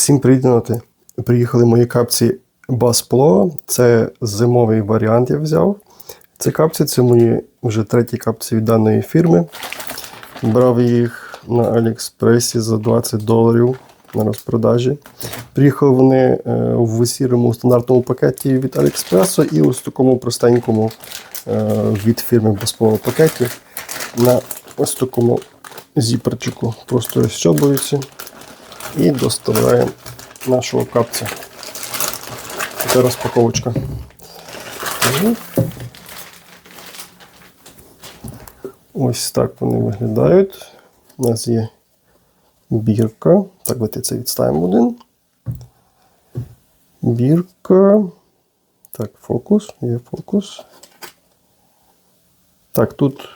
Всім привіт! Приїхали мої капці Баспло. Це зимовий варіант я взяв. Ці капці це мої вже треті капці від даної фірми. Брав їх на Аліекспресі за 20 доларів на розпродажі. Приїхали вони е, в сірому стандартному пакеті від Аліекспресу і ось такому простенькому е, від фірми Баспло пакеті на ось такому зіперчику. Просто розчобуються і доставляємо нашого капця. Це розпаковочка. Ось так вони виглядають. У нас є бірка. Так, давайте це відставимо один. Бірка. Так, фокус, є фокус. Так, тут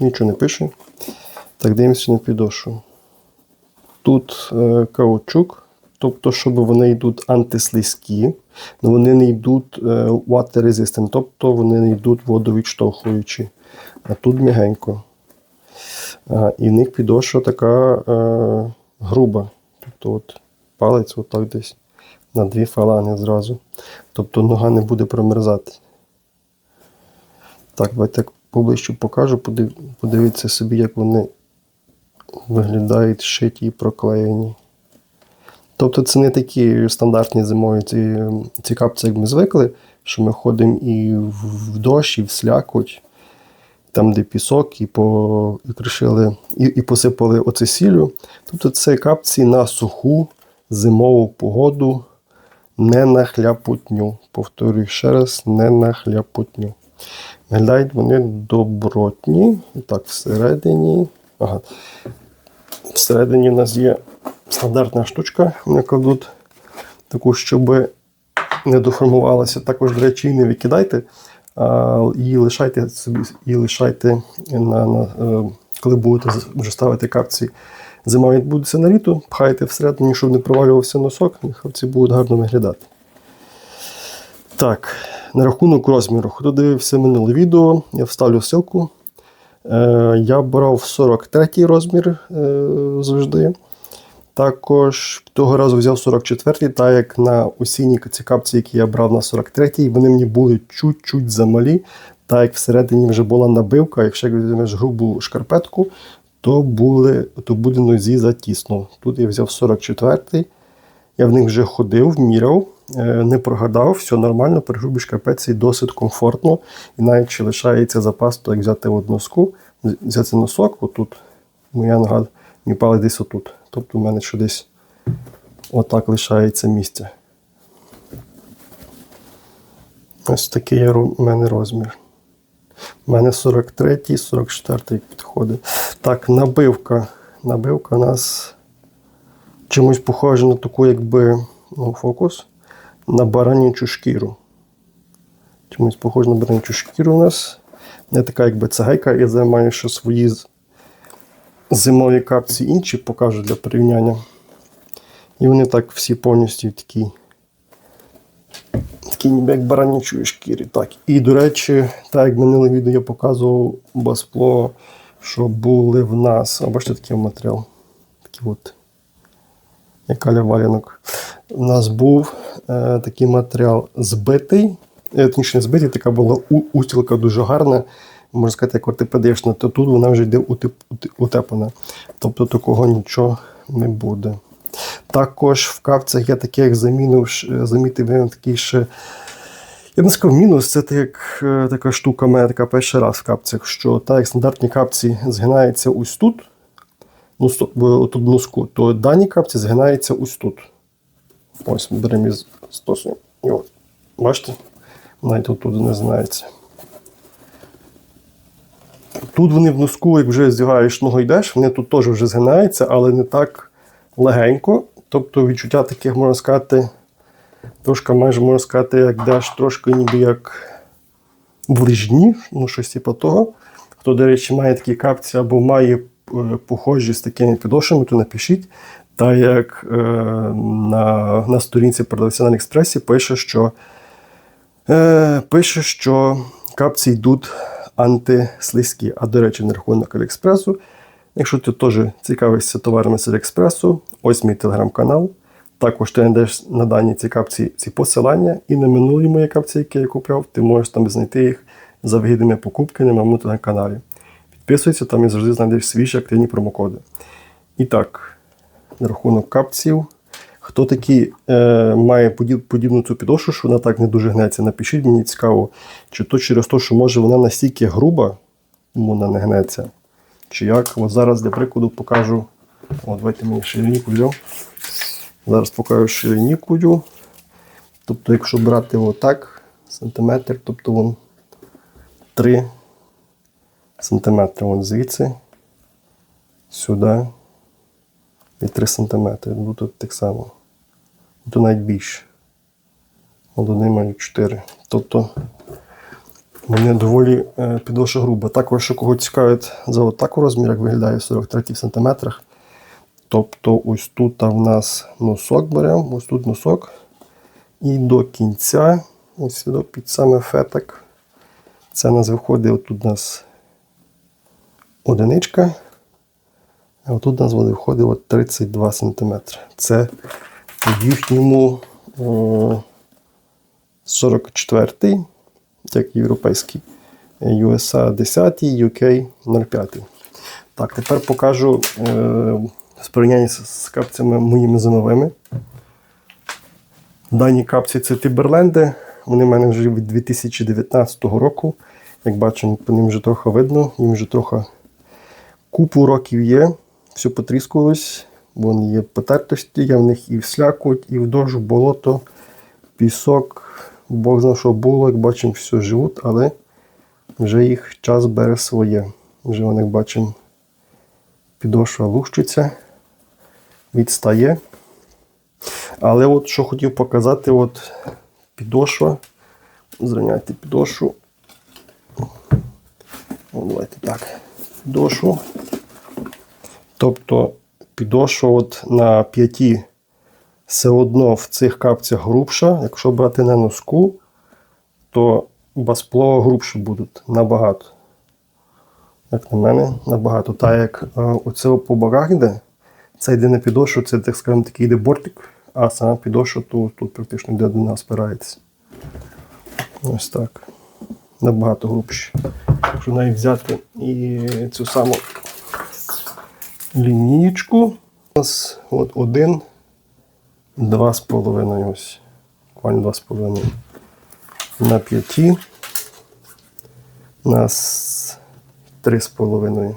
нічого не пише. Так, дивимося на підошву. Тут е, каучук, тобто, щоб вони йдуть антислизькі, але вони не йдуть е, water resistant, тобто вони не йдуть водовідштовхуючі. А тут м'ягенько. А, і в них підошва така е, груба. Тобто от палець отак десь на дві фаланги зразу. Тобто нога не буде промерзати. Так, давайте поближче покажу, подивіться собі, як вони виглядають шиті і проклеєні. Тобто це не такі стандартні зимові ці, ці капці, як ми звикли, що ми ходимо і в дощ, і в слякоть, там, де пісок, і, по, і кришили, і, і посипали оце сіллю. Тобто це капці на суху зимову погоду, не на хляпутню. Повторюю ще раз, не на хляпутню. Виглядають вони добротні. Так, всередині. Ага. Всередині у нас є стандартна штучка, вони кладуть таку, щоб не доформувалася. Також, до речі, не викидайте, а її лишайте собі, її лишайте на, на, е, коли будете вже ставити капці. Зима відбудеться на літо, пхайте всередині, щоб не провалювався носок, і капці будуть гарно виглядати. Так, на рахунок розміру. Хто дивився минуле відео, я вставлю ссылку. Е, Я брав 43 розмір е, завжди. Також того разу взяв 44-й, так як на осінній ці капці, які я брав на 43-й, вони мені були чуть-чуть замалі. Так як всередині вже була набивка, якщо візьмеш грубу шкарпетку, то, були, то буде нозі затісно. Тут я взяв 44-й. Я в них вже ходив, міряв, не прогадав, все нормально, при грубій шкарпетці досить комфортно. І навіть чи лишається запас, то як взяти от носку, взяти носок, отут, моя нога, мій десь отут. Тобто в мене що десь отак лишається місце. Ось такий у мене розмір. У мене 43, 44 підходить. Так, набивка. Набивка у нас чимось похожа на таку, якби ну, фокус, на баранячу шкіру. Чимось похоже на баранячу шкіру у нас. Не така, якби цегейка, я займаю ще свої зимові капці інші, покажу для порівняння. І вони так всі повністю такі. Такі ніби як баранячої шкірі. Так. І, до речі, так як минуле відео я показував баспло, що були в нас. А бачите такий матеріал. Такий от як каля валянок. У нас був е, такий матеріал збитий, е, точніше збитий, така була у- устілка дуже гарна. Можна сказати, як ортопедична, то тут вона вже йде утеп, ут- утеплена. Тобто такого нічого не буде. Також в капцях я таке, як замінив, замітив я такий ще. Я б не сказав мінус, це так, е, така штука, мене така перший раз в капцях, що так як стандартні капці згинаються ось тут, ну, тут в то дані капці згинаються ось тут. Ось беремо із стосу. І от, бачите? Навіть тут не знається. Тут вони в носку, як вже здягаєш ногу йдеш, вони тут теж вже згинаються, але не так легенько. Тобто відчуття таких, можна сказати, трошки майже можна сказати, як йдеш трошки ніби як в лижні, ну щось типу того. Хто, до речі, має такі капці або має е, похожі з такими підошвами, то напишіть. Та як е, на, на сторінці продавця на Аліекспресі пише, що Е, пише, що капці йдуть антислизькі. А до речі, на рахунок Аліекспресу. Якщо ти теж цікавишся товарами з Аліекспресу, ось мій телеграм-канал. Також ти знайдеш на даній цій капці ці посилання, і на минулі мої капці, які я купляв, ти можеш там знайти їх за вигідними покупками на моєму телеграм-каналі. Підписуйся, там і завжди знайдеш свіжі активні промокоди. І так, на рахунок капців. Хто такий е, має подібну цю підошву, що вона так не дуже гнеться, напишіть мені цікаво, чи то через те, що може вона настільки груба, вона не гнеться. Чи як? От зараз для прикладу покажу. О, давайте мені шириніку взяв. Зараз покажу ширинікою. Тобто, якщо брати отак, сантиметр, тобто вон 3 сантиметри вон звідси, сюди і 3 сантиметри. Ну, тут так само. Тут навіть більше. Один мають 4. Тобто вони доволі е, підошва груба. Також, що кого цікавить за отаку розмір, як виглядає в 43 см. Тобто ось тут в нас носок беремо, ось тут носок. І до кінця, ось сюди під саме фетик. Це у нас виходить, отут у нас одиничка. А отут у нас виходить от 32 см. Це в їхньому 44-й, як європейський, USA 10, UK 05. Так, тепер покажу е, в порівнянні з, капцями моїми зимовими. Дані капці це Тіберленди. Вони в мене вже від 2019 року. Як бачимо, по ним вже трохи видно, їм вже трохи купу років є. Все потріскувалось, вони є потертості, є в них і в і в болото, пісок. Бог знає, що було, як бачимо, все живуть, але вже їх час бере своє. Вже вони, бачимо, підошва лущиться, відстає. Але от що хотів показати, от підошва. Зрівняйте підошву. Давайте так. Підошву. Тобто підошва от на п'яті все одно в цих капцях грубша. Якщо брати на носку, то баспло грубші будуть набагато. Як на мене, набагато. Так як е, оце по боках йде, це йде на підошву, це, так скажемо, такий йде бортик, а сама підошва то, тут практично йде до нас спирається. Ось так. Набагато грубші. Якщо навіть взяти і цю саму лінієчку. У нас от один, два з половиною ось. Буквально два з половиною. На п'яті. У нас три з половиною.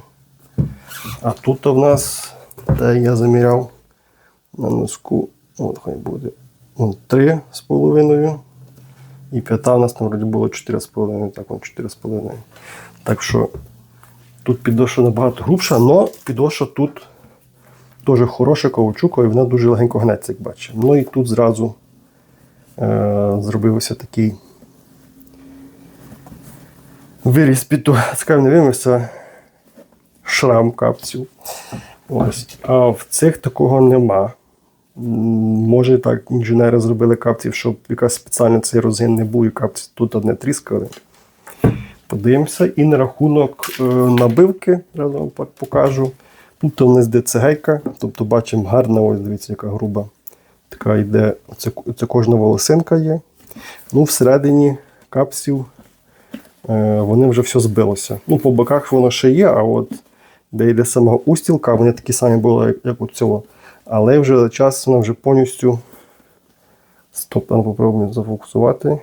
А тут у нас, де я заміряв на носку, от хай буде. Три з половиною. І п'ята у нас на вроді було 4,5, так, вон 4,5. Так що тут підошва набагато грубша, але підошва тут теж хороша каучукова і вона дуже легенько гнеться, як бачимо. Ну і тут зразу е, зробився такий виріс під скажімо, не вимився шрам капцю. Ось. А в цих такого нема. Може так, інженери зробили капців, щоб якась спеціальна цей розгин не був, і капці тут одне тріскали. Подивимося. І на рахунок е, набивки, зараз вам покажу. Тут у нас йде цегейка, тобто бачимо гарна, ось дивіться, яка груба. Така йде, це, це кожна волосинка є. Ну, всередині капсів е, вони вже все збилося. Ну, по боках воно ще є, а от де йде сама устілка, вони такі самі були, як, у цього. Але вже час вона вже повністю. Стоп, попробуємо зафокусувати.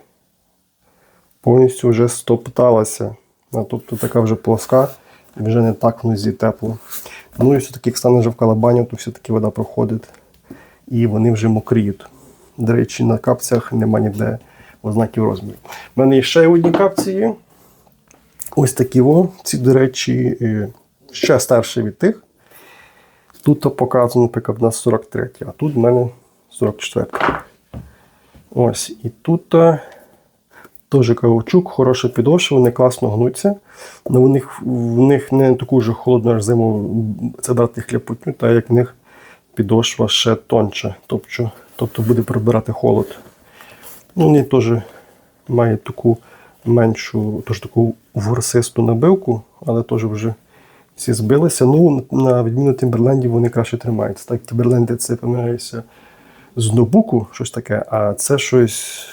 Повністю вже стопталася. А тобто така вже плоска і вже не так в нозі тепло. Ну і все-таки, як стане вже в калабаню, то все-таки вода проходить і вони вже мокріють. До речі, на капцях нема ніде ознаків розміру. У мене ще одні капці є. Ось такі о. Ці, до речі, е, ще старші від тих. Тут показано, наприклад, у нас 43, а тут в мене 44. Ось, і тут е, теж каучук, хороша підошва, вони класно гнуться. але в них, в них не таку ж холодну аж зиму це дати хляпотню, так як в них підошва ще тонче, тобто, тобто буде прибирати холод. Ну, Вони теж мають таку меншу, теж таку ворсисту набивку, але теж вже всі збилися. Ну, на відміну Тімберлендів вони краще тримаються. Так, Тімберленди це, помиляюся, з ноутбуку, щось таке, а це щось.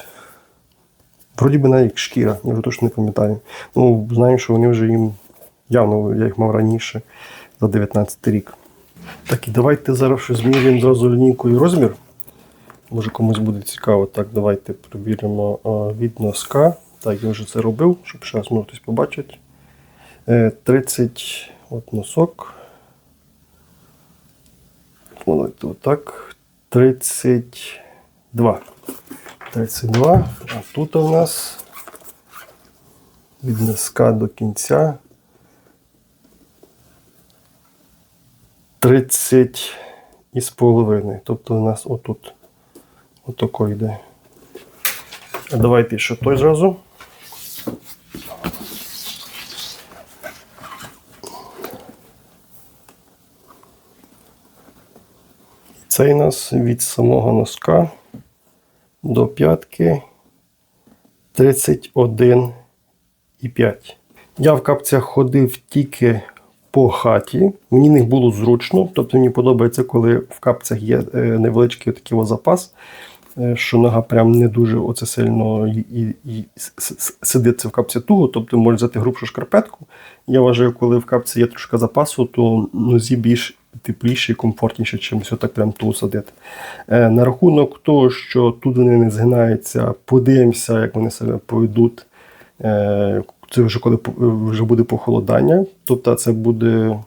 Вроді би навіть шкіра, я вже точно не пам'ятаю. Ну, знаю, що вони вже їм явно, я їх мав раніше, за 19 рік. Так, і давайте зараз щось зміряємо зразу лінійкою розмір. Може комусь буде цікаво. Так, давайте перевіримо від носка. Так, я вже це робив, щоб ще раз може хтось побачить. Е, 30 от носок. Отак. 32. 32. А тут у нас від носка до кінця 30 із половиною. Тобто у нас отут отако йде. А давайте ще той зразу. Цей у нас від самого носка до п'ятки 31,5. Я в капцях ходив тільки по хаті. Мені не було зручно. Тобто мені подобається, коли в капцях є е, невеличкий такий запас, е, що нога прям не дуже оце сильно і, і, і сидиться в капці туго, тобто можна взяти грубшу шкарпетку. Я вважаю, коли в капці є трошки запасу, то нозі більш тепліше і комфортніше, чим все так прям туго садити. Е, на рахунок того, що тут вони не згинаються, подивимося, як вони себе поведуть. Е, це вже коли вже буде похолодання, тобто це буде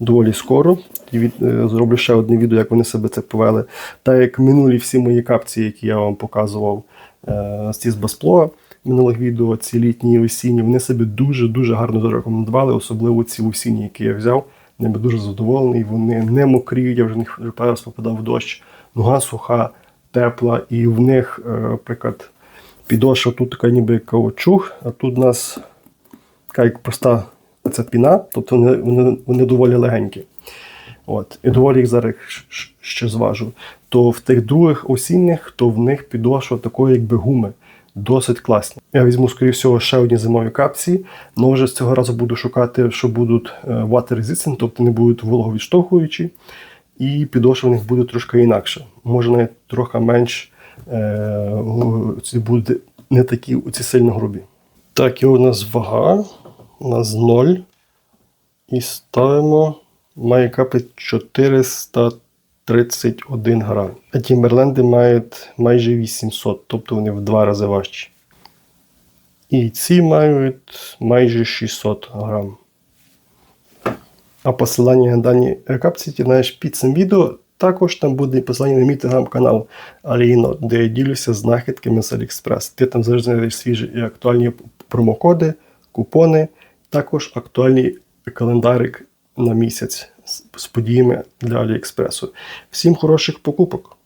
доволі скоро. І е, зроблю ще одне відео, як вони себе це повели. Так як минулі всі мої капці, які я вам показував з ці з Баспло минулих відео, ці літні і осінні, вони себе дуже-дуже гарно зарекомендували, особливо ці осінні, які я взяв. Ними дуже задоволений. Вони не мокрі, я вже вже раз попадав дощ. Нога суха, тепла, і в них, е, наприклад, підошва тут така ніби як а тут у нас така як проста ця піна, тобто вони, вони, вони доволі легенькі. От. І доволі їх зараз ще зважу. То в тих других осінніх, то в них підошва такої, якби гуми. Досить класні. Я візьму, скоріше всього, ще одні зимові капці, але вже з цього разу буду шукати, що будуть е, water resistant, тобто не будуть вологовідштовхуючі, і підошва в них буде трошки інакше. Може навіть трохи менш е, ці буде не такі ці сильно грубі. Так, і у нас вага. У нас 0. І ставимо. Має капи 431 грам. А Тімберленди мають майже 800, тобто вони в два рази важчі. І ці мають майже 600 грам. А посилання на дані капці ти знаєш під цим відео. Також там буде посилання на мій телеграм-канал Аліно, де я ділюся знахідками з AliExpress. Ти там завжди знайдеш свіжі і актуальні промокоди, купони, також актуальний календарик на місяць з подіями для Аліекспресу. Всім хороших покупок!